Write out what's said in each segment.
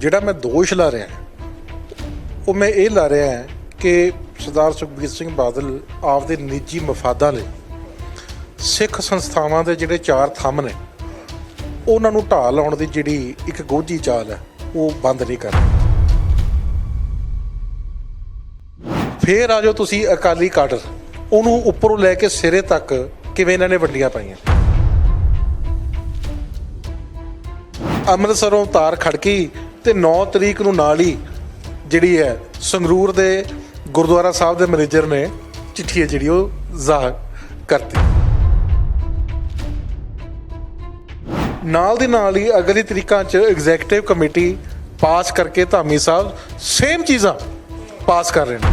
ਜਿਹੜਾ ਮੈਂ ਦੋਸ਼ ਲਾ ਰਿਹਾ ਉਹ ਮੈਂ ਇਹ ਲਾ ਰਿਹਾ ਹਾਂ ਕਿ ਸਰਦਾਰ ਸੁਖਬੀਰ ਸਿੰਘ ਬਾਦਲ ਆਪਦੇ ਨਿੱਜੀ ਮਫਾਦਾਂ ਲਈ ਸਿੱਖ ਸੰਸਥਾਵਾਂ ਦੇ ਜਿਹੜੇ ਚਾਰ ਥੰਮ ਨੇ, ਉਹਨਾਂ ਨੂੰ ਢਾਹ ਲਾਉਣ ਦੀ ਜਿਹੜੀ ਇੱਕ ਗੋਝੀ ਚਾਲ ਹੈ, ਉਹ ਬੰਦ ਨਹੀਂ ਕਰ ਰਹੇ। ਫੇਰ ਆ ਜਾਓ ਤੁਸੀਂ ਅਕਾਲੀ ਕਾਡਰ, ਉਹਨੂੰ ਉੱਪਰੋਂ ਲੈ ਕੇ ਸਿਰੇ ਤੱਕ ਕਿਵੇਂ ਇਹਨਾਂ ਨੇ ਵੰਡੀਆਂ ਪਾਈਆਂ? ਅੰਮ੍ਰਿਤਸਰੋਂ ਤਾਰ ਖੜਕੀ ਤੇ 9 ਤਰੀਕ ਨੂੰ ਨਾਲ ਹੀ ਜਿਹੜੀ ਹੈ ਸੰਗਰੂਰ ਦੇ ਗੁਰਦੁਆਰਾ ਸਾਹਿਬ ਦੇ ਮੈਨੇਜਰ ਨੇ ਚਿੱਠੀ ਹੈ ਜਿਹੜੀ ਉਹ ਜ਼ਾਹਰ ਕਰਤੀ ਨਾਲ ਦੀ ਨਾਲ ਹੀ ਅਗਲੀ ਤਰੀਕਾਂ ਚ ਐਗਜੈਕਟਿਵ ਕਮੇਟੀ ਪਾਸ ਕਰਕੇ ਧਾਮੀ ਸਾਹਿਬ ਸੇਮ ਚੀਜ਼ਾਂ ਪਾਸ ਕਰ ਰਹੇ ਨੇ।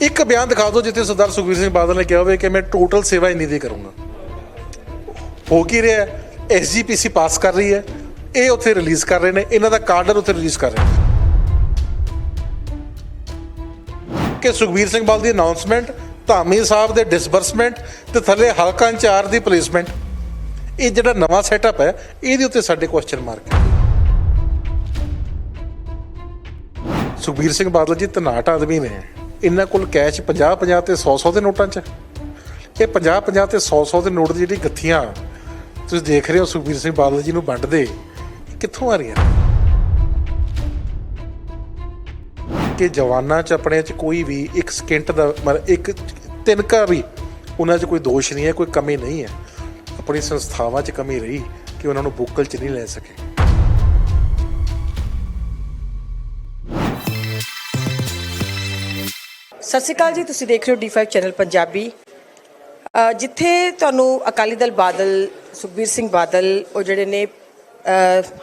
ਇੱਕ ਬਿਆਨ ਦਿਖਾ ਦਿਓ ਜਿੱਥੇ ਸਰਦਾਰ ਸੁਖਬੀਰ ਸਿੰਘ ਬਾਦਲ ਨੇ ਕਿਹਾ ਹੋਵੇ ਕਿ ਮੈਂ ਟੋਟਲ ਸੇਵਾ ਇੰਨੀ ਦੀ ਕਰੂੰਗਾ। ਹੋ ਕੀ ਰਿਹਾ ਐਸਜੀਪੀਸੀ ਪਾਸ ਕਰ ਰਹੀ ਹੈ। ਇਹ ਉੱਥੇ ਰਿਲੀਜ਼ ਕਰ ਰਹੇ ਨੇ। ਇਹਨਾਂ ਦਾ ਕਾਰਡਰ ਉੱਥੇ ਰਿਲੀਜ਼ ਕਰ ਰਹੇ ਨੇ। ਕਿ ਸੁਖਬੀਰ ਸਿੰਘ ਬਾਦਲ ਦੀ ਅਨਾਉਂਸਮੈਂਟ ਧਾਮੀ ਸਾਹਿਬ ਦੇ ਡਿਸਬਰਸਮੈਂਟ ਤੇ ਥੱਲੇ ਹਲਕਾ ਇੰਚਾਰਜ ਦੀ ਪਲੇਸਮੈਂਟ ਇਹ ਜਿਹੜਾ ਨਵਾਂ ਸੈਟਅਪ ਹੈ, ਇਹਦੇ ਉੱਤੇ ਸਾਡੇ ਕੁਐਸਚਨ ਮਾਰਕ ਹੈ। ਸੁਖਬੀਰ ਸਿੰਘ ਬਾਦਲ ਜੀ ਤਨਾਟ ਆਦਮੀ ਨੇ। ਇਹਨਾਂ ਕੋਲ ਕੈਸ਼ 50 50 ਤੇ 100 100 ਦੇ ਨੋਟਾਂ 'ਚ। ਇਹ 50 50 ਤੇ 100 100 ਦੇ ਨੋਟ ਦੀ ਜਿਹੜੀ ਗੱਥੀਆਂ ਤੁਸੀਂ ਦੇਖ ਰਹੇ ਹੋ ਸੁਖਬੀਰ ਸਿੰਘ ਬਾਦਲ ਜੀ ਨੂੰ ਵੰਡਦੇ ਕਿੱਥੋਂ ਆ ਰਹੀਆਂ ਕਿ ਜਵਾਨਾਂ 'ਚ ਆਪਣੇ 'ਚ ਕੋਈ ਵੀ ਇੱਕ ਸਕਿੰਟ ਦਾ ਮਤਲਬ ਇੱਕ ਤਿਨਕਾ ਵੀ ਉਹਨਾਂ 'ਚ ਕੋਈ ਦੋਸ਼ ਨਹੀਂ ਹੈ, ਕੋਈ ਕਮੀ ਨਹੀਂ ਹੈ। ਆਪਣੀ ਸੰਸਥਾਵਾਂ 'ਚ ਕਮੀ ਰਹੀ ਕਿ ਉਹਨਾਂ ਨੂੰ ਬੁੱਕਲ 'ਚ ਨਹੀਂ ਲੈ ਸਕੇ। ਸਤਿ ਸ਼੍ਰੀ ਅਕਾਲ ਜੀ, ਤੁਸੀਂ ਦੇਖ ਰਹੇ ਹੋ D5 ਚੈਨਲ ਪੰਜਾਬੀ। ਜਿੱਥੇ ਤੁਹਾਨੂੰ ਅਕਾਲੀ ਦਲ ਬਾਦਲ ਸੁਖਬੀਰ ਸਿੰਘ ਬਾਦਲ, ਉਹ ਜਿਹੜੇ ਨੇ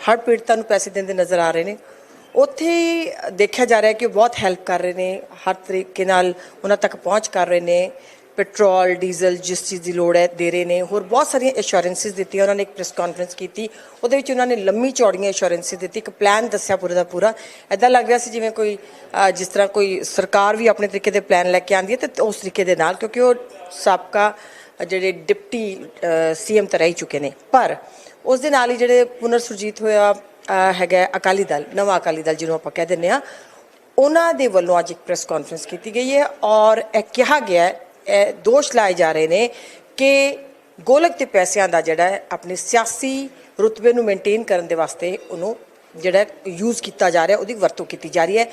ਹਰ ਪੀੜਤਾਂ ਨੂੰ ਪੈਸੇ ਦਿੰਦੇ ਨਜ਼ਰ ਆ ਰਹੇ ਨੇ। ਉੱਥੇ ਦੇਖਿਆ ਜਾ ਰਿਹਾ ਕਿ ਉਹ ਬਹੁਤ ਹੈਲਪ ਕਰ ਰਹੇ ਨੇ, ਹਰ ਤਰੀਕੇ ਨਾਲ ਉਹਨਾਂ ਤੱਕ ਪਹੁੰਚ ਕਰ ਰਹੇ ਨੇ। ਪੈਟਰੋਲ, ਡੀਜ਼ਲ ਜਿਸ ਚੀਜ਼ ਦੀ ਲੋੜ ਹੈ, ਦੇ ਰਹੇ ਨੇ। ਹੋਰ ਬਹੁਤ ਸਾਰੀਆਂ ਐਸ਼ੋਰੈਂਸਿਸ ਦਿੱਤੀਆਂ, ਉਹਨਾਂ ਨੇ ਇੱਕ ਪ੍ਰੈਸ ਕਾਨਫਰੰਸ ਕੀਤੀ। ਉਹਦੇ ਵਿੱਚ ਉਹਨਾਂ ਨੇ ਲੰਮੀ ਚੌੜੀਆਂ ਐਸ਼ੋਰੈਂਸਿਸ ਦਿੱਤੀ, ਇੱਕ ਪਲਾਨ ਦੱਸਿਆ ਪੂਰੇ ਦਾ ਪੂਰਾ। ਐਦਾਂ ਲੱਗ ਰਿਹਾ ਸੀ ਜਿਵੇਂ ਕੋਈ ਜਿਸ ਤਰ੍ਹਾਂ ਕੋਈ ਸਰਕਾਰ ਵੀ ਆਪਣੇ ਤਰੀਕੇ ਦੇ ਪਲਾਨ ਲੈ ਕੇ ਆਂਦੀ ਹੈ ਤੇ ਉਸ ਤਰੀਕੇ ਦੇ ਨਾਲ, ਕਿਉਂਕਿ ਉਹ ਸਾਬਕਾ ਜਿਹੜੇ ਡਿਪਟੀ ਸੀਐਮ ਤਾਂ ਰਹਿ ਚੁੱਕੇ ਨੇ। ਪਰ ਉਸ ਦੇ ਨਾਲ ਹੀ ਜਿਹੜੇ ਪੁਨਰ ਸੁਰਜੀਤ ਹੋਇਆ ਹੈਗਾ ਅਕਾਲੀ ਦਲ, ਨਵਾਂ ਅਕਾਲੀ ਦਲ ਜਿਹਨੂੰ ਆਪਾਂ ਕਹਿ ਦਿੰਦੇ ਆ ਉਹਨਾਂ ਦੇ ਵੱਲੋਂ ਅੱਜ ਇੱਕ ਪ੍ਰੈਸ ਕਾਨਫਰੰਸ ਕੀਤੀ ਗਈ ਹੈ ਔਰ ਇਹ ਕਿਹਾ ਗਿਆ ਇਹ ਦੋਸ਼ ਲਾਏ ਜਾ ਰਹੇ ਨੇ ਕਿ ਗੋਲਕ ਤੇ ਪੈਸਿਆਂ ਦਾ ਜਿਹੜਾ ਆਪਣੇ ਸਿਆਸੀ ਰੁਤਬੇ ਨੂੰ ਮੇਨਟੇਨ ਕਰਨ ਦੇ ਵਾਸਤੇ ਉਹਨੂੰ ਜਿਹੜਾ ਯੂਜ਼ ਕੀਤਾ ਜਾ ਰਿਹਾ, ਉਹਦੀ ਵਰਤੋਂ ਕੀਤੀ ਜਾ ਰਹੀ ਹੈ।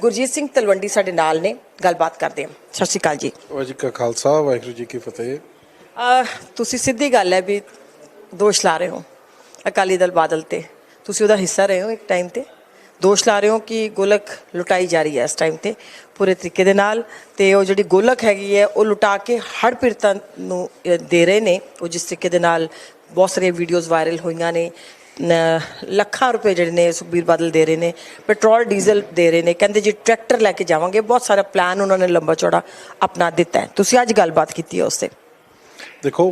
ਗੁਰਜੀਤ ਸਿੰਘ ਤਲਵੰਡੀ ਸਾਡੇ ਨਾਲ ਨੇ, ਗੱਲਬਾਤ ਕਰਦੇ ਹਾਂ। ਸਤਿ ਸ਼੍ਰੀ ਅਕਾਲ ਜੀ। ਵਾਹਿਗੁਰੂ ਜੀ ਕਾ ਖਾਲਸਾ, ਵਾਹਿਗੁਰੂ ਜੀ ਕੀ ਫਤਿਹ। ਤੁਸੀਂ ਸਿੱਧੀ ਗੱਲ ਹੈ ਵੀ ਦੋਸ਼ ਲਾ ਰਹੇ ਹੋ ਅਕਾਲੀ ਦਲ ਬਾਦਲ ਤੇ। ਤੁਸੀਂ ਉਹਦਾ ਹਿੱਸਾ ਰਹੇ ਹੋ ਇੱਕ ਟਾਈਮ ਤੇ। ਦੋਸ਼ ਲਾ ਰਹੇ ਹੋ ਕਿ ਗੋਲਕ ਲੁਟਾਈ ਜਾ ਰਹੀ ਹੈ ਇਸ ਟਾਈਮ ਤੇ ਪੂਰੇ ਤਰੀਕੇ ਦੇ ਨਾਲ ਤੇ ਉਹ ਜਿਹੜੀ ਗੋਲਕ ਹੈਗੀ ਹੈ, ਉਹ ਲੁਟਾ ਕੇ ਹੜ ਪੀੜਤਾਂ ਨੂੰ ਦੇ ਰਹੇ ਨੇ। ਉਹ ਜਿਸ ਤਰੀਕੇ ਦੇ ਨਾਲ ਬਹੁਤ ਸਾਰੀਆਂ ਵੀਡੀਓਜ਼ ਵਾਇਰਲ ਹੋਈਆਂ ਨੇ। ਲੱਖਾਂ ਰੁਪਏ ਜਿਹੜੇ ਨੇ ਸੁਖਬੀਰ ਬਾਦਲ ਦੇ ਰਹੇ ਨੇ, ਪੈਟਰੋਲ, ਡੀਜ਼ਲ ਦੇ ਰਹੇ ਨੇ। ਕਹਿੰਦੇ ਜੀ ਟਰੈਕਟਰ ਲੈ ਕੇ ਜਾਵਾਂਗੇ। ਬਹੁਤ ਸਾਰਾ ਪਲਾਨ ਉਹਨਾਂ ਨੇ ਲੰਬਾ ਚੌੜਾ ਆਪਣਾ ਦਿੱਤਾ ਹੈ। ਤੁਸੀਂ ਅੱਜ ਗੱਲਬਾਤ ਕੀਤੀ ਹੈ ਉਸ ਤੇ। ਦੇਖੋ,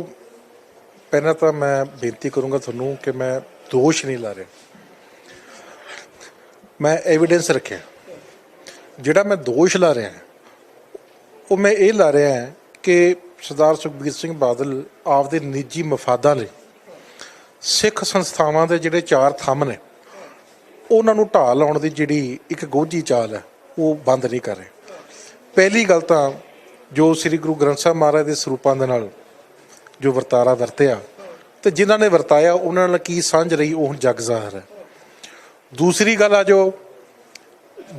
ਪਹਿਲਾਂ ਤਾਂ ਮੈਂ ਬੇਨਤੀ ਕਰੂੰਗਾ ਤੁਹਾਨੂੰ ਕਿ ਮੈਂ ਦੋਸ਼ ਨਹੀਂ ਲਾ ਰਿਹਾ। ਮੈਂ ਐਵੀਡੈਂਸ ਰੱਖਿਆ। ਜਿਹੜਾ ਮੈਂ ਦੋਸ਼ ਲਾ ਰਿਹਾ, ਉਹ ਮੈਂ ਇਹ ਲਾ ਰਿਹਾ ਹਾਂ ਕਿ ਸਰਦਾਰ ਸੁਖਬੀਰ ਸਿੰਘ ਬਾਦਲ ਆਪਦੇ ਨਿੱਜੀ ਮਫਾਦਾਂ ਲਈ ਸਿੱਖ ਸੰਸਥਾਵਾਂ ਦੇ ਜਿਹੜੇ ਚਾਰ ਥੰਮ ਨੇ, ਉਹਨਾਂ ਨੂੰ ਢਾਹ ਲਾਉਣ ਦੀ ਜਿਹੜੀ ਇੱਕ ਗੋਝੀ ਚਾਲ ਹੈ, ਉਹ ਬੰਦ ਨਹੀਂ ਕਰ ਰਹੇ। ਪਹਿਲੀ ਗੱਲ ਤਾਂ ਜੋ ਸ੍ਰੀ ਗੁਰੂ ਗ੍ਰੰਥ ਸਾਹਿਬ ਮਹਾਰਾਜ ਦੇ ਸਰੂਪਾਂ ਦੇ ਨਾਲ ਜੋ ਵਰਤਾਰਾ ਵਰਤਿਆ ਤੇ ਜਿਨ੍ਹਾਂ ਨੇ ਵਰਤਾਇਆ, ਉਹਨਾਂ ਨਾਲ ਕੀ ਸਾਂਝ ਰਹੀ, ਉਹ ਹੁਣ ਜਗ ਜ਼ਾਹਰ ਹੈ। ਦੂਸਰੀ ਗੱਲ ਆ ਜੋ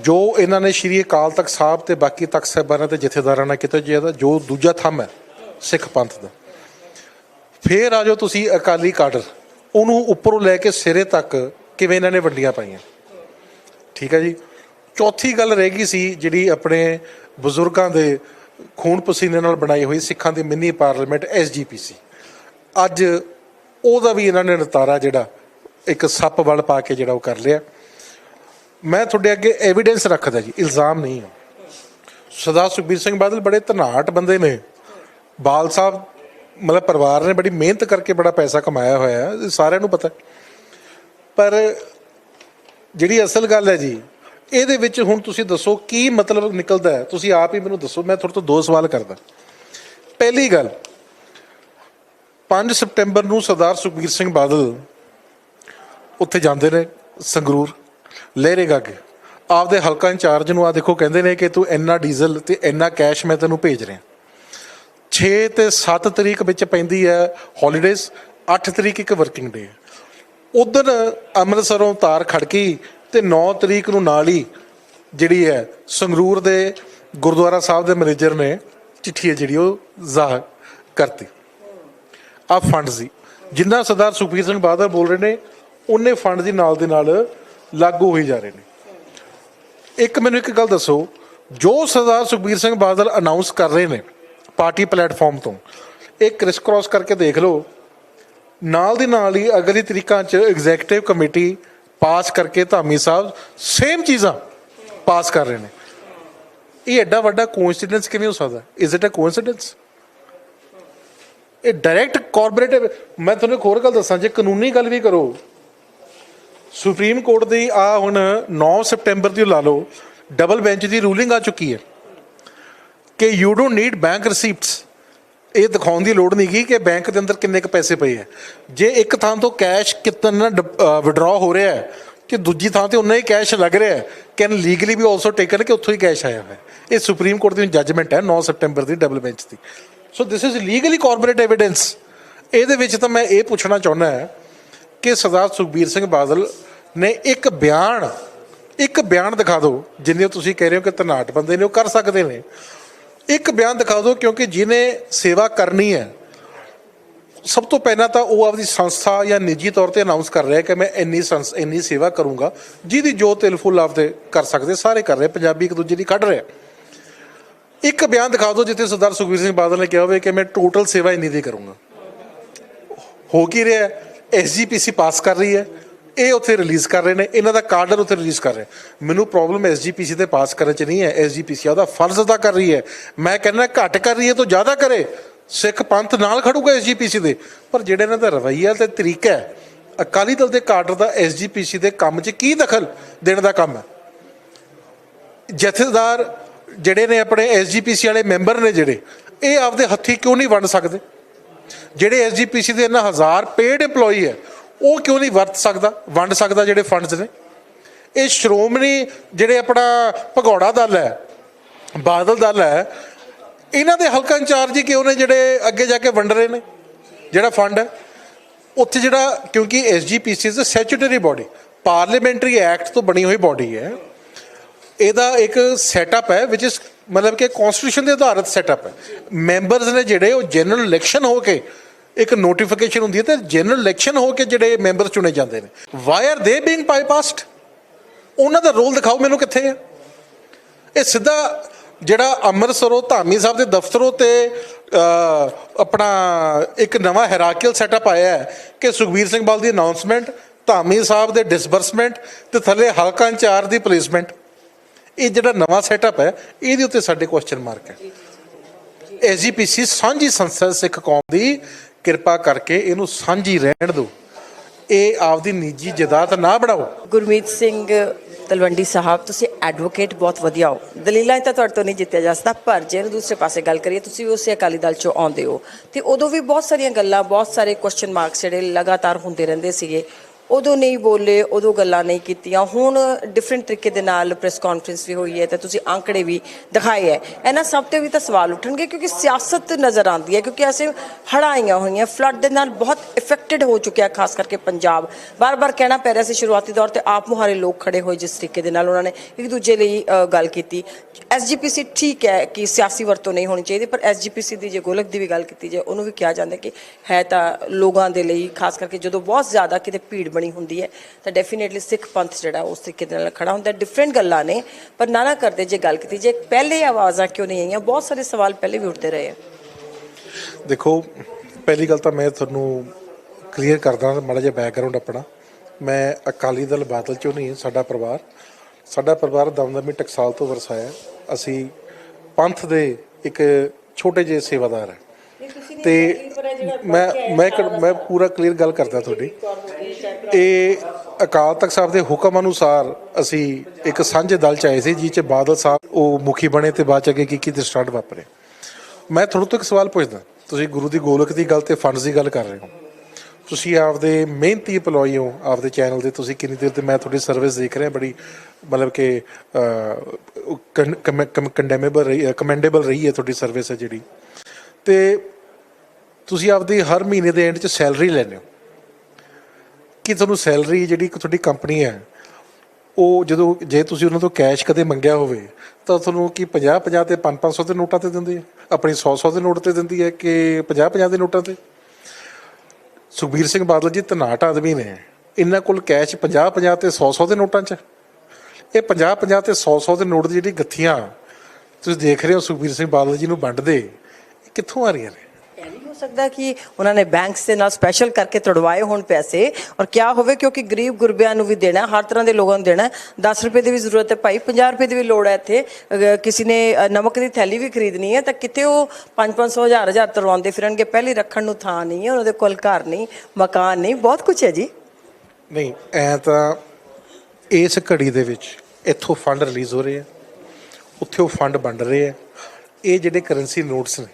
ਜੋ ਇਹਨਾਂ ਨੇ ਸ਼੍ਰੀ ਅਕਾਲ ਤਖਤ ਸਾਹਿਬ ਤੇ ਬਾਕੀ ਤਖਤ ਸਾਹਿਬਾਨਾਂ ਤੇ ਜਥੇਦਾਰਾਂ ਨਾਲ ਕੀਤਾ ਜਿਹੜਾ ਜੋ ਦੂਜਾ ਥੰਮ ਹੈ, ਸਿੱਖ ਪੰਥ ਦਾ। ਫੇਰ ਆ ਜਾਓ ਤੁਸੀਂ ਅਕਾਲੀ ਕਾਡਰ, ਉਹਨੂੰ ਉੱਪਰੋਂ ਲੈ ਕੇ ਸਿਰੇ ਤੱਕ ਕਿਵੇਂ ਇਹਨਾਂ ਨੇ ਵੰਡੀਆਂ ਪਾਈਆਂ? ਠੀਕ ਹੈ ਜੀ। ਚੌਥੀ ਗੱਲ ਰਹਿ ਗਈ ਸੀ, ਜਿਹੜੀ ਆਪਣੇ ਬਜ਼ੁਰਗਾਂ ਦੇ ਖੂਨ ਪਸੀਨੇ ਨਾਲ ਬਣਾਈ ਹੋਈ ਸਿੱਖਾਂ ਦੀ ਮਿੰਨੀ ਪਾਰਲੀਮੈਂਟ ਐਸਜੀਪੀਸੀ ਅੱਜ ਉਹਦਾ ਵੀ ਇਹਨਾਂ ਨੇ ਨਤਾਰਾ ਜਿਹੜਾ, ਇੱਕ ਸੱਪ ਵੱਲ ਪਾ ਕੇ ਜਿਹੜਾ ਉਹ ਕਰ ਲਿਆ। ਮੈਂ ਤੁਹਾਡੇ ਅੱਗੇ ਐਵੀਡੈਂਸ ਰੱਖਦਾ ਜੀ, ਇਲਜ਼ਾਮ ਨਹੀਂ ਹੈ ਸਰਦਾਰ ਸੁਖਬੀਰ ਸਿੰਘ ਬਾਦਲ ਬੜੇ ਧਨਾਟ ਬੰਦੇ ਨੇ। ਬਾਲ ਸਾਹਿਬ, ਮਤਲਬ ਪਰਿਵਾਰ ਨੇ ਬੜੀ ਮਿਹਨਤ ਕਰਕੇ ਬੜਾ ਪੈਸਾ ਕਮਾਇਆ ਹੋਇਆ ਹੈ ਸਾਰਿਆਂ ਨੂੰ ਪਤਾ। ਪਰ ਜਿਹੜੀ ਅਸਲ ਗੱਲ ਹੈ ਜੀ ਇਹਦੇ ਵਿੱਚ ਹੁਣ ਤੁਸੀਂ ਦੱਸੋ ਕੀ ਮਤਲਬ ਨਿਕਲਦਾ ਹੈ? ਤੁਸੀਂ ਆਪ ਹੀ ਮੈਨੂੰ ਦੱਸੋ, ਮੈਂ ਤੁਹਾਡੇ ਤੋਂ ਦੋ ਸਵਾਲ ਕਰਦਾ। ਪਹਿਲੀ ਗੱਲ 5 ਸਪਟੈਂਬਰ ਨੂੰ ਸਰਦਾਰ ਸੁਖਬੀਰ ਸਿੰਘ ਬਾਦਲ ਉੱਥੇ ਜਾਂਦੇ ਨੇ ਸੰਗਰੂਰ ਲਹਿਰੇਗਾ ਕੇ ਆਪਦੇ ਹਲਕਾ ਇੰਚਾਰਜ ਨੂੰ ਆ ਦੇਖੋ, ਕਹਿੰਦੇ ਨੇ ਕਿ ਤੂੰ ਇੰਨਾ ਡੀਜ਼ਲ ਤੇ ਇੰਨਾ ਕੈਸ਼ ਮੈਂ ਤੈਨੂੰ ਭੇਜ ਰਿਹਾ। 6 ਤੇ 7 ਤਰੀਕ ਵਿੱਚ ਪੈਂਦੀ ਹੈ ਹੌਲੀਡੇਜ਼ 8 ਤਰੀਕ ਇੱਕ ਵਰਕਿੰਗ ਡੇ ਹੈ ਉਧਰ ਅੰਮ੍ਰਿਤਸਰੋਂ ਤਾਰ ਖੜਕੀ ਤੇ 9 ਤਰੀਕ ਨੂੰ ਨਾਲ ਹੀ ਜਿਹੜੀ ਹੈ ਸੰਗਰੂਰ ਦੇ ਗੁਰਦੁਆਰਾ ਸਾਹਿਬ ਦੇ ਮੈਨੇਜਰ ਨੇ ਚਿੱਠੀ ਹੈ ਜਿਹੜੀ ਉਹ ਜ਼ਾਹਰ ਕਰਤੀ। ਆ ਫੰਡ ਸੀ। ਜਿੰਨਾ ਸਰਦਾਰ ਸੁਖਬੀਰ ਸਿੰਘ ਬਾਦਲ ਬੋਲ ਰਹੇ ਨੇ, ਉਹਨੇ ਫੰਡ ਦੀ ਨਾਲ ਦੇ ਨਾਲ ਲਾਗੂ ਹੋਈ ਜਾ ਰਹੇ ਨੇ। ਇੱਕ ਮੈਨੂੰ ਇੱਕ ਗੱਲ ਦੱਸੋ, ਜੋ ਸਰਦਾਰ ਸੁਖਬੀਰ ਸਿੰਘ ਬਾਦਲ ਅਨਾਉਂਸ ਕਰ ਰਹੇ ਨੇ ਪਾਰਟੀ ਪਲੇਟਫਾਰਮ ਤੋਂ, ਇਹ ਕ੍ਰਿਸ ਕ੍ਰਾਸ ਕਰਕੇ ਦੇਖ ਲਓ। ਨਾਲ ਦੀ ਨਾਲ ਹੀ ਅਗਲੀ ਤਰੀਕਾਂ ਚ ਐਗਜ਼ੈਕਟਿਵ ਕਮੇਟੀ ਪਾਸ ਕਰਕੇ ਧਾਮੀ ਸਾਹਿਬ ਸੇਮ ਚੀਜ਼ਾਂ ਪਾਸ ਕਰ ਰਹੇ ਨੇ। ਇਹ ਐਡਾ ਵੱਡਾ ਕੋਇਨਸੀਡੈਂਸ ਕਿਵੇਂ ਹੋ ਸਕਦਾ? ਇਜ਼ ਇਟ ਅ ਕੋਇਨਸੀਡੈਂਸ ਇਹ ਡਾਇਰੈਕਟ ਕਾਰਪੋਰੇਟ ਮੈਂ ਤੁਹਾਨੂੰ ਇੱਕ ਹੋਰ ਗੱਲ ਦੱਸਾਂ, ਜੇ ਕਾਨੂੰਨੀ ਗੱਲ ਵੀ ਕਰੋ ਸੁਪਰੀਮ ਕੋਰਟ ਦੀ ਆ ਹੁਣ 9 ਸਪਟੈਂਬਰ ਦੀ ਲਾ ਲਓ ਡਬਲ ਬੈਂਚ ਦੀ ਰੂਲਿੰਗ ਆ ਚੁੱਕੀ ਹੈ ਕਿ you don't need bank receipts ਇਹ ਦਿਖਾਉਣ ਦੀ ਲੋੜ ਨਹੀਂ ਗੀ ਕਿ ਬੈਂਕ ਦੇ ਅੰਦਰ ਕਿੰਨੇ ਕ ਪੈਸੇ ਪਏ ਹੈ ਜੇ ਇੱਕ ਥਾਂ ਤੋਂ ਕੈਸ਼ ਕਿਤਨਾ ਵਿਡਰਾਅ ਹੋ ਰਿਹਾ ਹੈ ਕਿ ਦੂਜੀ ਥਾਂ ਤੇ ਉਨਾ ਹੀ ਕੈਸ਼ ਲੱਗ ਰਿਹਾ ਹੈ can legally be also taken ਕਿ ਉੱਥੋਂ ਹੀ ਕੈਸ਼ ਆਇਆ ਹੈ। ਇਹ ਸੁਪਰੀਮ ਕੋਰਟ ਦੀ ਜੱਜਮੈਂਟ ਹੈ 9 ਸਪਟੈਂਬਰ ਦੀ double bench the. So this is legally corporate evidence ਇਹਦੇ ਵਿੱਚ ਤਾਂ ਮੈਂ ਇਹ ਪੁੱਛਣਾ ਚਾਹੁੰਦਾ ਹਾਂ ਕਿ ਸਰਦਾਰ ਸੁਖਬੀਰ ਸਿੰਘ ਬਾਦਲ ਨੇ ਇੱਕ ਬਿਆਨ ਇੱਕ ਬਿਆਨ ਦਿਖਾ ਦਿਓ, ਜਿੰਨੇ ਤੁਸੀਂ ਕਹਿ ਰਹੇ ਹੋ ਕਿ ਧਨਾਟ ਬੰਦੇ ਨੇ, ਉਹ ਕਰ ਸਕਦੇ ਨੇ। ਇੱਕ ਬਿਆਨ ਦਿਖਾ ਦਿਓ, ਕਿਉਂਕਿ ਜਿਹਨੇ ਸੇਵਾ ਕਰਨੀ ਹੈ, ਸਭ ਤੋਂ ਪਹਿਲਾਂ ਤਾਂ ਉਹ ਆਪਦੀ ਸੰਸਥਾ ਜਾਂ ਨਿੱਜੀ ਤੌਰ ਤੇ ਅਨਾਉਂਸ ਕਰ ਰਿਹਾ ਕਿ ਮੈਂ ਇੰਨੀ ਸੰਸ, ਇੰਨੀ ਸੇਵਾ ਕਰੂੰਗਾ, ਜਿਹਦੀ ਜੋ ਤਿਲ ਫੁੱਲ ਆਪਦੇ ਕਰ ਸਕਦੇ, ਸਾਰੇ ਕਰ ਰਹੇ, ਪੰਜਾਬੀ ਇੱਕ ਦੂਜੇ ਦੀ ਕੱਢ ਰਿਹਾ। ਇੱਕ ਬਿਆਨ ਦਿਖਾ ਦਿਓ, ਜਿੱਥੇ ਸਰਦਾਰ ਸੁਖਬੀਰ ਸਿੰਘ ਬਾਦਲ ਨੇ ਕਿਹਾ ਹੋਵੇ ਕਿ ਮੈਂ ਟੋਟਲ ਸੇਵਾ ਇੰਨੀ ਦੀ ਕਰੂੰਗਾ। ਹੋ ਕੀ ਰਿਹਾ ਐਸਜੀਪੀਸੀ ਪਾਸ ਕਰ ਰਹੀ ਹੈ। ਇਹ ਉੱਥੇ ਰਿਲੀਜ਼ ਕਰ ਰਹੇ ਨੇ, ਇਹਨਾਂ ਦਾ ਕਾਰਡਰ ਉੱਥੇ ਰਿਲੀਜ਼ ਕਰ ਰਹੇ ਮੈਨੂੰ ਪ੍ਰੋਬਲਮ ਐਸਜੀਪੀਸੀ ਦੇ ਪਾਸ ਕਰਨ ਚ ਨਹੀਂ ਹੈ ਐਸਜੀਪੀਸੀ ਉਹਦਾ ਫਰਜ਼ ਅਦਾ ਕਰ ਰਹੀ ਹੈ। ਮੈਂ ਕਹਿੰਦਾ ਘੱਟ ਕਰ ਰਹੀ ਹੈ ਤਾਂ ਜ਼ਿਆਦਾ ਕਰੇ। ਸਿੱਖ ਪੰਥ ਨਾਲ ਖੜੂਗਾ ਐਸਜੀਪੀਸੀ ਦੇ। ਪਰ ਜਿਹੜੇ ਇਹਨਾਂ ਦਾ ਰਵੱਈਆ ਤੇ ਤਰੀਕਾ ਹੈ, ਅਕਾਲੀ ਦਲ ਦੇ ਕਾਰਡਰ ਦਾ ਐਸਜੀਪੀਸੀ ਦੇ ਕੰਮ 'ਚ ਕੀ ਦਖਲ ਦੇਣ ਦਾ ਕੰਮ ਹੈ? ਜਥੇਦਾਰ ਜਿਹੜੇ ਨੇ ਆਪਣੇ ਐਸਜੀਪੀਸੀ ਵਾਲੇ ਮੈਂਬਰ ਨੇ ਜਿਹੜੇ, ਇਹ ਆਪਦੇ ਹੱਥੀ ਕਿਉਂ ਨਹੀਂ ਵੰਡ ਸਕਦੇ? ਜਿਹੜੇ ਐਸਜੀਪੀਸੀ ਦੇ ਇਹਨਾਂ ਹਜ਼ਾਰ ਪੇਡ EMPLOYE ਹੈ ਉਹ ਕਿਉਂ ਨਹੀਂ ਵਰਤ ਸਕਦਾ, ਵੰਡ ਸਕਦਾ ਜਿਹੜੇ ਫੰਡਸ ਨੇ? ਇਹ ਸ਼੍ਰੋਮਣੀ ਜਿਹੜੇ ਆਪਣਾ ਭਗੌੜਾ ਦਲ ਹੈ, ਬਾਦਲ ਦਲ ਹੈ, ਇਹਨਾਂ ਦੇ ਹਲਕਾ ਇੰਚਾਰਜ ਹੀ ਕਿਉਂ ਨੇ ਜਿਹੜੇ ਅੱਗੇ ਜਾ ਕੇ ਵੰਡ ਰਹੇ ਨੇ? ਜਿਹੜਾ ਫੰਡ ਹੈ, ਉੱਥੇ ਜਿਹੜਾ, ਕਿਉਂਕਿ SGPC is a statutory body parliamentary act ਤੋਂ ਬਣੀ ਹੋਈ ਬਾਡੀ ਹੈ। ਇਹਦਾ ਇੱਕ ਸੈਟਅਪ ਹੈ ਵਿਚ ਇਸ ਮਤਲਬ ਕਿ ਕਨਸਟੀਟਿਊਸ਼ਨ ਦੇ ਆਧਾਰਿਤ ਸੈਟਅਪ ਹੈ। ਮੈਂਬਰਸ ਨੇ ਜਿਹੜੇ ਉਹ ਜਨਰਲ ਇਲੈਕਸ਼ਨ ਹੋ ਕੇ ਇੱਕ ਨੋਟੀਫਿਕੇਸ਼ਨ ਹੁੰਦੀ ਹੈ ਤੇ ਜਨਰਲ ਇਲੈਕਸ਼ਨ ਹੋ ਕੇ ਜਿਹੜੇ ਮੈਂਬਰ ਚੁਣੇ ਜਾਂਦੇ ਨੇ। Why are they being bypassed ਉਹਨਾਂ ਦਾ ਰੋਲ ਦਿਖਾਓ ਮੈਨੂੰ ਕਿੱਥੇ ਹੈ। ਇਹ ਸਿੱਧਾ ਜਿਹੜਾ ਅੰਮ੍ਰਿਤਸਰੋਂ ਧਾਮੀ ਸਾਹਿਬ ਦੇ ਦਫ਼ਤਰੋਂ ਤੇ ਆਪਣਾ ਇੱਕ ਨਵਾਂ ਹੈਰਾਕੀਅਲ ਸੈਟਅਪ ਆਇਆ ਹੈ ਕਿ ਸੁਖਬੀਰ ਸਿੰਘ ਬਾਲ ਦੀ ਅਨਾਉਂਸਮੈਂਟ ਧਾਮੀ ਸਾਹਿਬ ਦੇ ਡਿਸਬਰਸਮੈਂਟ ਤੇ ਥੱਲੇ ਹਲਕਾ ਇੰਚਾਰਜ ਦੀ ਪਲੇਸਮੈਂਟ ਇਹ ਜਿਹੜਾ ਨਵਾਂ ਸੈਟਅਪ ਹੈ ਇਹਦੇ ਉੱਤੇ ਸਾਡੇ ਕੁਐਸਚਨ ਮਾਰਕ ਹੈ। ਐਸਜੀਪੀਸੀ ਸਾਂਝੀ ਸੰਸਥਾ ਸਿੱਖ ਕੌਮ ਦੀ ਕਿਰਪਾ ਕਰਕੇ ਇਹਨੂੰ ਸਾਂਝੀ ਰਹਿਣ ਦਿਓ। ਇਹ ਆਪਦੀ ਨਿੱਜੀ ਜਾਇਦਾਦ ਨਾ ਬਣਾਓ। ਗੁਰਮੀਤ ਸਿੰਘ ਤਲਵੰਡੀ ਸਾਹਿਬ, ਤੁਸੀਂ ਐਡਵੋਕੇਟ ਬਹੁਤ ਵਧੀਆ ਹੋ। ਦਲੀਲਾਂ ਤਾਂ ਤੁਹਾਡੇ ਤੋਂ ਨਹੀਂ ਜਿੱਤਿਆ ਜਾ ਸਕਦਾ, ਪਰ ਜੇ ਦੂਸਰੇ ਪਾਸੇ ਗੱਲ ਕਰੀਏ, ਤੁਸੀਂ ਵੀ ਉਸੇ ਅਕਾਲੀ ਦਲ 'ਚੋਂ ਆਉਂਦੇ ਹੋ। ਤੇ ਉਦੋਂ ਵੀ ਬਹੁਤ ਸਾਰੀਆਂ ਗੱਲਾਂ, ਬਹੁਤ ਸਾਰੇ ਕੁਐਸਚਨ ਮਾਰਕਸ ਜਿਹੜੇ ਲਗਾਤਾਰ ਹੁੰਦੇ ਰਹਿੰਦੇ ਸੀਗੇ। ਉਦੋਂ ਨਹੀਂ ਬੋਲੇ, ਉਦੋਂ ਗੱਲਾਂ ਨਹੀਂ ਕੀਤੀਆਂ। ਹੁਣ ਡਿਫਰੈਂਟ ਤਰੀਕੇ ਦੇ ਨਾਲ ਪ੍ਰੈਸ ਕਾਨਫਰੰਸ ਵੀ ਹੋਈ ਹੈ ਤੇ ਤੁਸੀਂ ਆંકੜੇ ਵੀ ਦਿਖਾਏ ਹੈ। ਇਹਨਾਂ ਸਭ ਤੇ ਵੀ ਤਾਂ ਸਵਾਲ ਉੱਠਣਗੇ ਕਿਉਂਕਿ ਸਿਆਸਤ ਨਜ਼ਰ ਆਉਂਦੀ ਹੈ, ਕਿਉਂਕਿ ਐਸੇ ਹੜ੍ਹਾਂ ਹੋਈਆਂ ਫਲੱਡ ਦੇ ਨਾਲ ਬਹੁਤ ਇਫੈਕਟਡ ਹੋ ਚੁੱਕਿਆ ਖਾਸ ਕਰਕੇ ਪੰਜਾਬ। ਬਾਰ-ਬਾਰ ਕਹਿਣਾ ਪੈ ਰਿਹਾ ਸੀ ਸ਼ੁਰੂਆਤੀ ਦੌਰ ਤੇ ਆਪ ਮੁਹਾਰੇ ਲੋਕ ਖੜੇ ਹੋਏ ਜਿਸ ਤਰੀਕੇ ਦੇ ਨਾਲ ਉਹਨਾਂ ਨੇ ਇੱਕ ਦੂਜੇ ਲਈ ਗੱਲ ਕੀਤੀ। ਐਸਜੀਪੀਸੀ ਠੀਕ ਹੈ ਕਿ ਸਿਆਸੀ ਵਰਤੋਂ ਨਹੀਂ ਹੋਣੀ ਚਾਹੀਦੀ, ਪਰ ਐਸਜੀਪੀਸੀ ਦੀ ਜੇ ਗੋਲਕ ਦੀ ਵੀ ਗੱਲ ਕੀਤੀ ਜਾਏ, ਉਹਨੂੰ ਵੀ ਕਿਹਾ ਜਾਂਦਾ ਕਿ ਹੈ ਤਾਂ ਲੋਕਾਂ ਦੇ ਲਈ, ਖਾਸ ਕਰਕੇ ਜਦੋਂ ਬਹੁਤ ਜ਼ਿਆਦਾ ਕਿਤੇ ਭੀੜ ਬਣੀ ਹੁੰਦੀ ਹੈ ਤਾਂ ਡੈਫੀਨੇਟਲੀ ਸਿੱਖ ਪੰਥ ਜਿਹੜਾ ਉਸ ਤਰੀਕੇ ਦੇ ਨਾਲ ਖੜਾ ਹੁੰਦਾ ਡਿਫਰੈਂਟ ਗੱਲਾਂ ਨੇ ਪਰ ਨਾ ਨਾ ਕਰਦੇ ਜੇ ਗੱਲ ਕੀਤੀ ਜੇ ਪਹਿਲੇ ਆਵਾਜ਼ਾਂ ਕਿਉਂ ਨਹੀਂ ਆਈਆਂ ਬਹੁਤ ਸਾਰੇ ਸਵਾਲ ਪਹਿਲੇ ਵੀ ਉੱਠਦੇ ਰਹੇ ਆ। ਦੇਖੋ ਪਹਿਲੀ ਗੱਲ ਤਾਂ ਮੈਂ ਤੁਹਾਨੂੰ ਕਲੀਅਰ ਕਰਦਾ ਮਾੜਾ ਜਿਹਾ ਬੈਕਗ੍ਰਾਉਂਡ ਆਪਣਾ। ਮੈਂ ਅਕਾਲੀ ਦਲ ਬਾਦਲ ਚੋਂ ਨਹੀਂ ਸਾਡਾ ਪਰਿਵਾਰ। ਸਾਡਾ ਪਰਿਵਾਰ ਦਮਦਮੀ ਟਕਸਾਲ ਤੋਂ ਵਰਸਾਇਆ। ਅਸੀਂ ਪੰਥ ਦੇ ਇੱਕ ਛੋਟੇ ਜਿਹੇ ਸੇਵਾਦਾਰ ਹੈ। ਤੇ ਮੈਂ ਮੈਂ ਮੈਂ ਪੂਰਾ ਕਲੀਅਰ ਗੱਲ ਕਰਦਾ ਤੁਹਾਡੀ ਇਹ ਅਕਾਲ ਤਖਤ ਸਾਹਿਬ ਦੇ ਹੁਕਮ ਅਨੁਸਾਰ ਅਸੀਂ ਇੱਕ ਸਾਂਝੇ ਦਲ ਚ ਆਏ ਸੀ, ਜਿਹ ਚ ਬਾਦਲ ਸਾਹਿਬ ਉਹ ਮੁਖੀ ਬਣੇ ਤੇ ਬਾਅਦ ਚ ਅੱਗੇ ਕੀ ਕੀ ਤੇ ਸਟਾਰਟ ਵਾਪਰੇ। ਮੈਂ ਤੁਹਾਨੂੰ ਤੋਂ ਇੱਕ ਸਵਾਲ ਪੁੱਛਦਾ, ਤੁਸੀਂ ਗੁਰੂ ਦੀ ਗੋਲਕ ਦੀ ਗੱਲ ਤੇ ਫੰਡਸ ਦੀ ਗੱਲ ਕਰ ਰਹੇ ਹੋ। ਤੁਸੀਂ ਆਪਦੇ ਮਿਹਨਤੀ EMPLOYE ਹੋ, ਆਪਦੇ ਚੈਨਲ ਦੇ, ਤੁਸੀਂ ਕਿੰਨੀ ਦੇਰ ਤੇ ਮੈਂ ਤੁਹਾਡੀ ਸਰਵਿਸ ਦੇਖ ਰਿਹਾ, ਬੜੀ ਮਤਲਬ ਕਿ ਕੰਡੈਮੇਬਲ ਰਹੀ ਕਮੈਂਡੇਬਲ ਰਹੀ ਹੈ ਤੁਹਾਡੀ ਸਰਵਿਸ ਹੈ ਜਿਹੜੀ। ਤੇ ਤੁਸੀਂ ਆਪਦੀ ਹਰ ਮਹੀਨੇ ਦੇ ਐਂਡ 'ਚ ਸੈਲਰੀ ਲੈਂਦੇ ਹੋ। ਕਿ ਤੁਹਾਨੂੰ ਸੈਲਰੀ ਜਿਹੜੀ ਇੱਕ ਤੁਹਾਡੀ ਕੰਪਨੀ ਹੈ, ਉਹ ਜਦੋਂ, ਜੇ ਤੁਸੀਂ ਉਹਨਾਂ ਤੋਂ ਕੈਸ਼ ਕਦੇ ਮੰਗਿਆ ਹੋਵੇ, ਤਾਂ ਤੁਹਾਨੂੰ ਕੀ 50 50 ਤੇ 5 500 ਦੇ ਨੋਟਾਂ ਤੇ ਦਿੰਦੀ ਹੈ? ਆਪਣੀ 100 100 ਦੇ ਨੋਟ ਤੇ ਦਿੰਦੀ ਹੈ ਕਿ 50 50 ਦੇ ਨੋਟਾਂ ਤੇ? ਸੁਖਬੀਰ ਸਿੰਘ ਬਾਦਲ ਜੀ ਤਨਾਟ ਆਦਮੀ ਨੇ, ਇਹਨਾਂ ਕੋਲ ਕੈਸ਼ 50 50 ਤੇ 100 100 ਦੇ ਨੋਟਾਂ 'ਚ। ਇਹ 50 50 ਤੇ 100 100 ਦੇ ਨੋਟ ਦੀ ਜਿਹੜੀ ਗੱਥੀਆਂ, ਤੁਸੀਂ ਦੇਖ ਰਹੇ ਹੋ ਸੁਖਬੀਰ ਸਿੰਘ ਬਾਦਲ ਜੀ ਨੂੰ ਵੰਡਦੇ, ਇਹ ਕਿੱਥੋਂ ਆ ਰਹੀਆਂ ਨੇ? ਸਕਦਾ ਕਿ ਉਹਨਾਂ ਨੇ ਬੈਂਕਸ ਦੇ ਨਾਲ ਸਪੈਸ਼ਲ ਕਰਕੇ ਤੜਵਾਏ ਹੋਣ ਪੈਸੇ? ਔਰ ਕਿਆ ਹੋਵੇ ਕਿਉਂਕਿ ਗਰੀਬ ਗੁਰਬਿਆਂ ਨੂੰ ਵੀ ਦੇਣਾ ਹਰ ਤਰ੍ਹਾਂ ਦੇ ਲੋਕਾਂ ਨੂੰ ਦੇਣਾ ਹੈ। 10 ਰੁਪਏ ਦੀ ਵੀ ਜ਼ਰੂਰਤ ਹੈ ਭਾਈ 50 ਰੁਪਏ ਦੀ ਵੀ ਲੋੜ ਹੈ ਇੱਥੇ। ਕਿਸੇ ਨੇ ਨਮਕ ਦੀ ਥੈਲੀ ਵੀ ਖਰੀਦਣੀ ਹੈ ਤਾਂ ਕਿਤੇ ਉਹ 5-500 ਹਜ਼ਾਰ ਹਜ਼ਾਰ ਤਰਵਾਉਂਦੇ ਫਿਰਨਗੇ। ਪਹਿਲੀ ਰੱਖਣ ਨੂੰ ਥਾਂ ਨਹੀਂ ਹੈ, ਉਹਨਾਂ ਦੇ ਕੋਲ ਘਰ ਨਹੀਂ, ਮਕਾਨ ਨਹੀਂ, ਬਹੁਤ ਕੁਝ ਹੈ ਜੀ। ਨਹੀਂ, ਐ ਤਾਂ ਇਸ ਘੜੀ ਦੇ ਵਿੱਚ ਇੱਥੋਂ ਫੰਡ ਰਿਲੀਜ਼ ਹੋ ਰਹੇ ਆ ਉੱਥੇ ਉਹ ਫੰਡ ਵੰਡ ਰਹੇ ਆ ਇਹ ਜਿਹੜੇ ਕਰੰਸੀ ਨੋਟਸ ਨੇ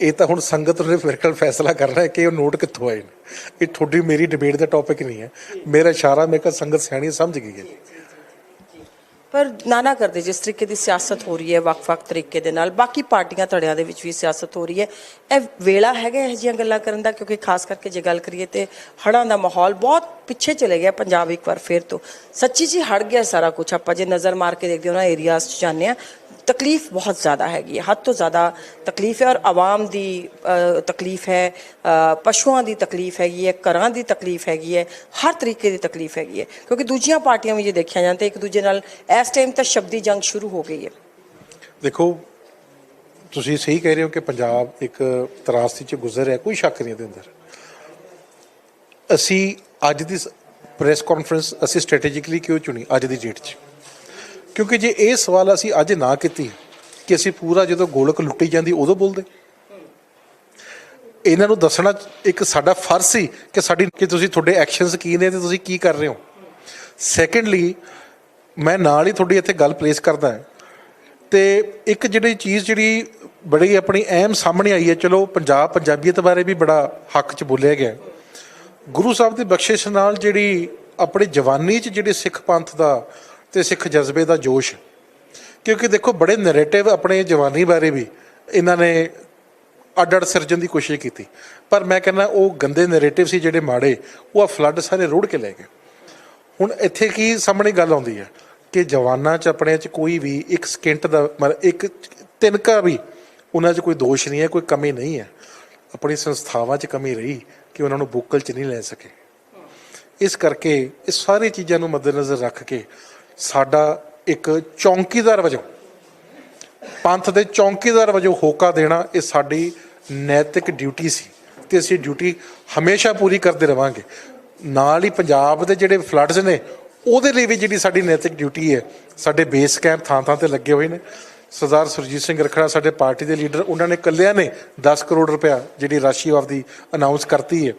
ਇਹ ਤਾਂ ਹੁਣ ਸੰਗਤ ਨੇ ਮੇਰੇ ਖਿਆਲ ਫੈਸਲਾ ਕਰਨਾ ਹੈ ਕਿ ਉਹ ਨੋਟ ਕਿੱਥੋਂ ਆਏ ਨੇ? ਇਹ ਤੁਹਾਡੀ ਮੇਰੀ ਡਿਬੇਟ ਦਾ ਟੌਪਿਕ ਨਹੀਂ ਹੈ। ਮੇਰਾ ਇਸ਼ਾਰਾ, ਮੈਂ ਕਿਹਾ ਸੰਗਤ ਸਿਆਣੀ ਸਮਝ ਗਈ ਹੈ। ਪਰ ਨਾ ਕਰਦੇ, ਜਿਸ ਤਰੀਕੇ ਦੀ ਸਿਆਸਤ ਹੋ ਰਹੀ ਹੈ, ਵੱਖ-ਵੱਖ ਤਰੀਕੇ ਦੇ ਨਾਲ, ਬਾਕੀ ਪਾਰਟੀਆਂ ਧੜਿਆਂ ਦੇ ਵਿੱਚ ਵੀ ਸਿਆਸਤ ਹੋ ਰਹੀ ਹੈ। ਇਹ ਵੇਲਾ ਹੈਗਾ ਇਹ ਜਿਹੀਆਂ ਗੱਲਾਂ ਕਰਨ ਦਾ? ਕਿਉਂਕਿ ਖਾਸ ਕਰਕੇ ਜੇ ਗੱਲ ਕਰੀਏ ਤੇ ਹੜਾਂ ਦਾ ਮਾਹੌਲ ਬਹੁਤ ਪਿੱਛੇ ਚਲੇ ਗਿਆ ਪੰਜਾਬ ਇੱਕ ਵਾਰ ਫੇਰ ਤੋਂ। ਸੱਚੀ ਜੀ ਹੜ ਗਿਆ ਸਾਰਾ ਕੁਝ ਆਪਾਂ ਜੇ ਨਜ਼ਰ ਮਾਰ ਕੇ ਦੇਖਦੇ ਹਾਂ ਨਾ ਏਰੀਆਜ਼ 'ਚ ਜਾਂਦੇ ਆ ਤਕਲੀਫ ਬਹੁਤ ਜ਼ਿਆਦਾ ਹੈਗੀ ਹੈ ਹੱਦ ਤੋਂ ਜ਼ਿਆਦਾ ਤਕਲੀਫ ਹੈ ਔਰ ਆਵਾਮ ਦੀ ਤਕਲੀਫ ਹੈ ਪਸ਼ੂਆਂ ਦੀ ਤਕਲੀਫ ਹੈਗੀ ਹੈ ਘਰਾਂ ਦੀ ਤਕਲੀਫ ਹੈਗੀ ਹੈ ਹਰ ਤਰੀਕੇ ਦੀ ਤਕਲੀਫ ਹੈਗੀ ਹੈ ਕਿਉਂਕਿ ਦੂਜੀਆਂ ਪਾਰਟੀਆਂ ਵੀ ਜੇ ਦੇਖਿਆ ਜਾਏ ਤਾਂ ਇੱਕ ਦੂਜੇ ਨਾਲ ਇਸ ਟਾਈਮ ਤਾਂ ਸ਼ਬਦੀ ਜੰਗ ਸ਼ੁਰੂ ਹੋ ਗਈ ਹੈ ਦੇਖੋ ਤੁਸੀਂ ਸਹੀ ਕਹਿ ਰਹੇ ਹੋ ਕਿ ਪੰਜਾਬ ਇੱਕ ਤਰਾਸਦੀ ਚ ਗੁਜ਼ਰ ਰਿਹਾ ਕੋਈ ਸ਼ੱਕ ਨਹੀਂ ਇਹਦੇ ਅੰਦਰ ਅਸੀਂ ਅੱਜ ਦੀ ਪ੍ਰੈਸ ਕਾਨਫਰੰਸ ਅਸੀਂ ਸਟ੍ਰੈਟੇਜਿਕਲੀ ਕਿਉਂ ਚੁਣੀ ਅੱਜ ਦੀ ਡੇਟ 'ਚ ਕਿਉਂਕਿ ਜੇ ਇਹ ਸਵਾਲ ਅਸੀਂ ਅੱਜ ਨਾ ਕੀਤੀ, ਕਿ ਅਸੀਂ ਪੂਰਾ ਜਦੋਂ ਗੋਲਕ ਲੁੱਟੀ ਜਾਂਦੀ ਉਦੋਂ ਬੋਲਦੇ। ਇਹਨਾਂ ਨੂੰ ਦੱਸਣਾ ਇੱਕ ਸਾਡਾ ਫਰਜ਼ ਸੀ ਕਿ ਸਾਡੀ ਕਿ ਤੁਸੀਂ ਤੁਹਾਡੇ ਐਕਸ਼ਨਸ ਕੀ ਨੇ ਤੇ ਤੁਸੀਂ ਕੀ ਕਰ ਰਹੇ ਹੋ। ਸੈਕੰਡਲੀ ਮੈਂ ਨਾਲ ਹੀ ਤੁਹਾਡੀ ਇੱਥੇ ਗੱਲ ਪਲੇਸ ਕਰਦਾ ਹਾਂ। ਤੇ ਇੱਕ ਜਿਹੜੀ ਚੀਜ਼ ਜਿਹੜੀ ਬੜੀ ਆਪਣੀ ਅਹਿਮ ਸਾਹਮਣੇ ਆਈ ਹੈ, ਚਲੋ ਪੰਜਾਬ ਪੰਜਾਬੀਅਤ ਬਾਰੇ ਵੀ ਬੜਾ ਹੱਕ 'ਚ ਬੋਲਿਆ ਗਿਆ ਗੁਰੂ ਸਾਹਿਬ ਦੀ ਬਖਸ਼ਿਸ਼ ਨਾਲ ਜਿਹੜੀ ਆਪਣੀ ਜਵਾਨੀ 'ਚ ਜਿਹੜੇ ਸਿੱਖ ਪੰਥ ਦਾ ਤੇ ਸਿੱਖ ਜਜ਼ਬੇ ਦਾ ਜੋਸ਼। ਕਿਉਂਕਿ ਦੇਖੋ, ਬੜੇ ਨੈਰੇਟਿਵ ਆਪਣੇ ਜਵਾਨੀ ਬਾਰੇ ਵੀ ਇਹਨਾਂ ਨੇ ਅੱਡ ਅੱਡ ਸਿਰਜਣ ਦੀ ਕੋਸ਼ਿਸ਼ ਕੀਤੀ। ਪਰ ਮੈਂ ਕਹਿੰਦਾ, ਉਹ ਗੰਦੇ ਨੈਰੇਟਿਵ ਸੀ ਜਿਹੜੇ ਮਾੜੇ, ਉਹ ਆ ਫਲੱਡ ਸਾਰੇ ਰੋੜ ਕੇ ਲੈ ਗਏ। ਹੁਣ ਇੱਥੇ ਕੀ ਸਾਹਮਣੇ ਗੱਲ ਆਉਂਦੀ ਹੈ ਕਿ ਜਵਾਨਾਂ 'ਚ ਆਪਣੇ 'ਚ ਕੋਈ ਵੀ ਇੱਕ ਸਕਿੰਟ ਦਾ ਮਤਲਬ ਇੱਕ ਤਿਨਕਾ ਵੀ ਉਹਨਾਂ 'ਚ ਕੋਈ ਦੋਸ਼ ਨਹੀਂ ਹੈ, ਕੋਈ ਕਮੀ ਨਹੀਂ ਹੈ। ਆਪਣੀ ਸੰਸਥਾਵਾਂ 'ਚ ਕਮੀ ਰਹੀ ਕਿ ਉਹਨਾਂ ਨੂੰ ਬੁੱਕਲ 'ਚ ਨਹੀਂ ਲੈ ਸਕੇ। ਇਸ ਕਰਕੇ ਇਹ ਸਾਰੀ ਚੀਜ਼ਾਂ ਨੂੰ ਮੱਦੇਨਜ਼ਰ ਰੱਖ ਕੇ ਸਾਡਾ ਇੱਕ ਚੌਂਕੀਦਾਰ ਵਜੋਂ, ਪੰਥ ਦੇ ਚੌਂਕੀਦਾਰ ਵਜੋਂ ਹੋਕਾ ਦੇਣਾ ਇਹ ਸਾਡੀ ਨੈਤਿਕ ਡਿਊਟੀ ਸੀ ਤੇ ਅਸੀਂ ਡਿਊਟੀ ਹਮੇਸ਼ਾ ਪੂਰੀ ਕਰਦੇ ਰਵਾਂਗੇ। ਨਾਲ ਹੀ ਪੰਜਾਬ ਦੇ ਜਿਹੜੇ ਫਲੱਡਸ ਨੇ, ਉਹਦੇ ਲਈ ਵੀ ਜਿਹੜੀ ਸਾਡੀ ਨੈਤਿਕ ਡਿਊਟੀ ਹੈ, ਸਾਡੇ ਬੇਸ ਕੈਂਪ ਥਾਂ ਥਾਂ ਤੇ ਲੱਗੇ ਹੋਏ ਨੇ। ਸਰਦਾਰ ਸੁਰਜੀਤ ਸਿੰਘ ਰਖੜਾ ਸਾਡੇ ਪਾਰਟੀ ਦੇ ਲੀਡਰ, ਉਹਨਾਂ ਨੇ ਇਕੱਲਿਆਂ ਨੇ 10 ਕਰੋੜ ਰੁਪਇਆ ਜਿਹੜੀ ਰਾਸ਼ੀ ਆਪਦੀ ਅਨਾਉਂਸ ਕਰਤੀ ਹੈ।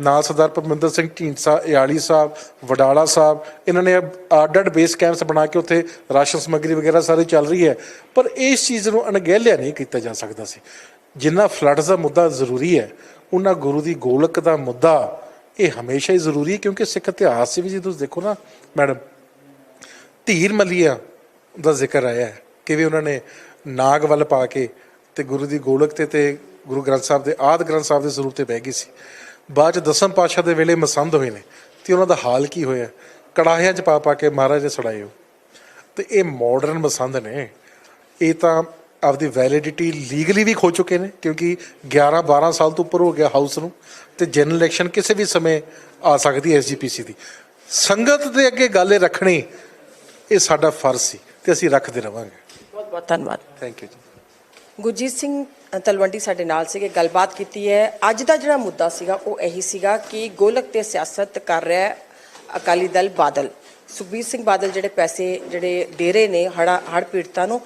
ਨਾਲ ਸਰਦਾਰ ਪਰਮਿੰਦਰ ਸਿੰਘ ਢੀਂਡਸਾ, ਇਆਲੀ ਸਾਹਿਬ, ਵਡਾਲਾ ਸਾਹਿਬ, ਇਹਨਾਂ ਨੇ ਆਰਡਰਡ ਬੇਸ ਕੈਂਪਸ ਬਣਾ ਕੇ ਉੱਥੇ ਰਾਸ਼ਨ ਸਮੱਗਰੀ ਵਗੈਰਾ ਸਾਰੀ ਚੱਲ ਰਹੀ ਹੈ। ਪਰ ਇਸ ਚੀਜ਼ ਨੂੰ ਅਣਗਹਿਲਿਆ ਨਹੀਂ ਕੀਤਾ ਜਾ ਸਕਦਾ ਸੀ। ਜਿੰਨਾ ਫਲੱਡਸ ਦਾ ਮੁੱਦਾ ਜ਼ਰੂਰੀ ਹੈ, ਉਹਨਾਂ ਗੁਰੂ ਦੀ ਗੋਲਕ ਦਾ ਮੁੱਦਾ ਇਹ ਹਮੇਸ਼ਾ ਹੀ ਜ਼ਰੂਰੀ ਹੈ, ਕਿਉਂਕਿ ਸਿੱਖ ਇਤਿਹਾਸ 'ਚ ਵੀ ਜੇ ਤੁਸੀਂ ਦੇਖੋ ਨਾ, ਮੈਡਮ, ਧੀਰ ਮਲੀਆ ਦਾ ਜ਼ਿਕਰ ਆਇਆ ਹੈ ਕਿਵੇਂ ਉਹਨਾਂ ਨੇ ਨਾਗ ਵੱਲ ਪਾ ਕੇ ਤੇ ਗੁਰੂ ਦੀ ਗੋਲਕ ਤੇ ਤੇ ਗੁਰੂ ਗ੍ਰੰਥ ਸਾਹਿਬ ਦੇ, ਆਦ ਗ੍ਰੰਥ ਸਾਹਿਬ ਦੇ ਸਰੂਪ ਤੇ ਬਹਿ ਗਈ ਸੀ। ਬਾਅਦ ਚ ਦਸਮ ਪਾਤਸ਼ਾਹ ਦੇ ਵੇਲੇ ਮਸੰਦ ਹੋਏ ਨੇ। ਤੇ ਉਹਨਾਂ ਦਾ ਹਾਲ ਕੀ ਹੋਇਆ? ਕੜਾਹਿਆਂ ਚ ਪਾ ਪਾ ਕੇ ਮਹਾਰਾਜ ਨੇ ਸੜਾਏ ਉਹ ਤੇ ਇਹ ਮਾਡਰਨ ਮਸੰਦ ਨੇ। ਇਹ ਤਾਂ ਆਪਦੀ ਵੈਲਿਡਿਟੀ ਲੀਗਲੀ ਵੀ ਖੋ ਚੁੱਕੇ ਨੇ ਕਿਉਂਕਿ 11 12 ਸਾਲ ਤੋਂ ਉੱਪਰ ਹੋ ਗਿਆ ਹਾਊਸ ਨੂੰ। ਤੇ ਜਨਰਲ ਇਲੈਕਸ਼ਨ ਕਿਸੇ ਵੀ ਸਮੇਂ ਆ ਸਕਦੀ ਹੈ ਐਸਜੀਪੀਸੀ ਦੀ। ਸੰਗਤ ਦੇ ਅੱਗੇ ਗੱਲ ਰੱਖਣੀ ਇਹ ਸਾਡਾ ਫਰਜ਼ ਸੀ ਤੇ ਅਸੀਂ ਰੱਖਦੇ ਰਵਾਂਗੇ। ਬਹੁਤ ਬਹੁਤ ਧੰਨਵਾਦ। ਥੈਂਕ ਯੂ ਜੀ। ਗੁਰਜੀਤ ਸਿੰਘ ਤਲਵੰਡੀ ਸਾਡੇ ਨਾਲ ਸੀਗੇ, ਗੱਲਬਾਤ ਕੀਤੀ ਹੈ। ਅੱਜ ਦਾ ਜਿਹੜਾ ਮੁੱਦਾ ਸੀਗਾ, ਉਹ ਇਹੀ ਸੀਗਾ ਕਿ ਗੋਲਕ ਤੇ ਸਿਆਸਤ ਕਰ ਰਿਹਾ ਅਕਾਲੀ ਦਲ ਬਾਦਲ। ਸੁਖਬੀਰ ਸਿੰਘ ਬਾਦਲ ਜਿਹੜੇ ਪੈਸੇ ਜਿਹੜੇ ਦੇ ਰਹੇ ਨੇ ਹੜਾ ਹੜ ਪੀੜਤਾਂ ਨੂੰ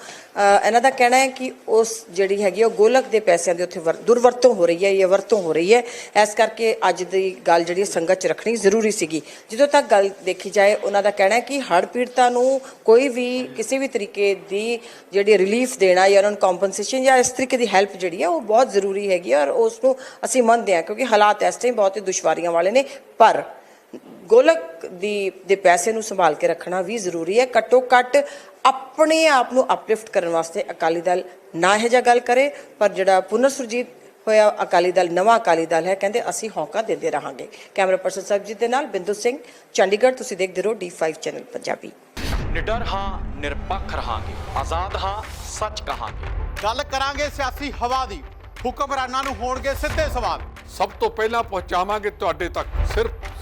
ਇਹਨਾਂ ਦਾ ਕਹਿਣਾ ਹੈ ਕਿ ਉਸ ਜਿਹੜੀ ਹੈਗੀ ਆ, ਉਹ ਗੋਲਕ ਦੇ ਪੈਸਿਆਂ ਦੀ ਉੱਥੇ ਵਰ- ਦੁਰਵਰਤੋਂ ਹੋ ਰਹੀ ਹੈ ਜਾਂ ਵਰਤੋਂ ਹੋ ਰਹੀ ਹੈ। ਇਸ ਕਰਕੇ ਅੱਜ ਦੀ ਗੱਲ ਜਿਹੜੀ ਸੰਗਤ ਚ ਰੱਖਣੀ ਜ਼ਰੂਰੀ ਸੀਗੀ। ਜਦੋਂ ਤੱਕ ਗੱਲ ਦੇਖੀ ਜਾਏ ਉਹਨਾਂ ਦਾ ਕਹਿਣਾ ਹੈ ਕਿ ਹੜ ਪੀੜਤਾਂ ਨੂੰ ਕੋਈ ਵੀ ਕਿਸੇ ਵੀ ਤਰੀਕੇ ਦੀ ਜਿਹੜੀ ਰਿਲੀਫ ਦੇਣਾ ਜਾਂ ਉਹਨਾਂ ਨੂੰ ਕੰਪਨਸੇਸ਼ਨ ਜਾਂ ਇਸ ਤਰੀਕੇ ਦੀ ਹੈਲਪ ਜਿਹੜੀ ਹੈ ਉਹ ਬਹੁਤ ਜ਼ਰੂਰੀ ਹੈਗੀ ਹੈ ਔਰ ਉਸ ਨੂੰ ਅਸੀਂ ਮੰਨਦੇ ਹਾਂ ਕਿਉਂਕਿ ਹਾਲਾਤ ਇਸ ਟਾਈਮ ਬਹੁਤ ਹੀ ਦੁਸ਼ਵਾਰੀਆਂ ਵਾਲੇ ਨੇ। ਪਰ ਗੋਲਕ ਦੀ ਦੇ ਪੈਸੇ ਨੂੰ ਸੰਭਾਲ ਕੇ ਰੱਖਣਾ ਵੀ ਜ਼ਰੂਰੀ ਹੈ। ਘੱਟੋ ਘੱਟ ਆਪਣੇ ਆਪ ਨੂੰ ਅਪਲਿਫਟ ਕਰਨ ਵਾਸਤੇ ਅਕਾਲੀ ਦਲ ਨਾ ਇਹ ਜਿਹਾ ਗੱਲ ਕਰੇ ਪਰ ਜਿਹੜਾ ਪੁਨਰ ਸੁਰਜੀਤ ਹੋਇਆ ਅਕਾਲੀ ਦਲ ਨਵਾਂ ਅਕਾਲੀ ਦਲ ਹੈ ਕਹਿੰਦੇ ਅਸੀਂ ਹੌਕਾ ਦਿੰਦੇ ਰਹਾਂਗੇ। ਕੈਮਰਾ ਪਰਸਨ ਸਰਬਜੀਤ ਦੇ ਨਾਲ ਬਿੰਦੂ ਸਿੰਘ ਚੰਡੀਗੜ੍ਹ ਤੁਸੀਂ ਦੇਖਦੇ ਰਹੋ D5 ਚੈਨਲ ਪੰਜਾਬੀ। ਨਿਡਰ ਹਾਂ ਨਿਰਪੱਖ ਰਹਾਂਗੇ। ਆਜ਼ਾਦ ਹਾਂ ਸੱਚ ਕਹਾਂਗੇ। ਗੱਲ ਕਰਾਂਗੇ ਸਿਆਸੀ ਹਵਾ ਦੀ। ਹੁਕਮਰਾਨਾਂ ਨੂੰ ਹੋਣਗੇ ਸਿੱਧੇ ਸਵਾਲ। ਸਭ ਤੋਂ ਪਹਿਲਾਂ ਪਹੁੰਚਾਵਾਂਗੇ ਤੁਹਾਡੇ ਤੱਕ ਸਿਰਫ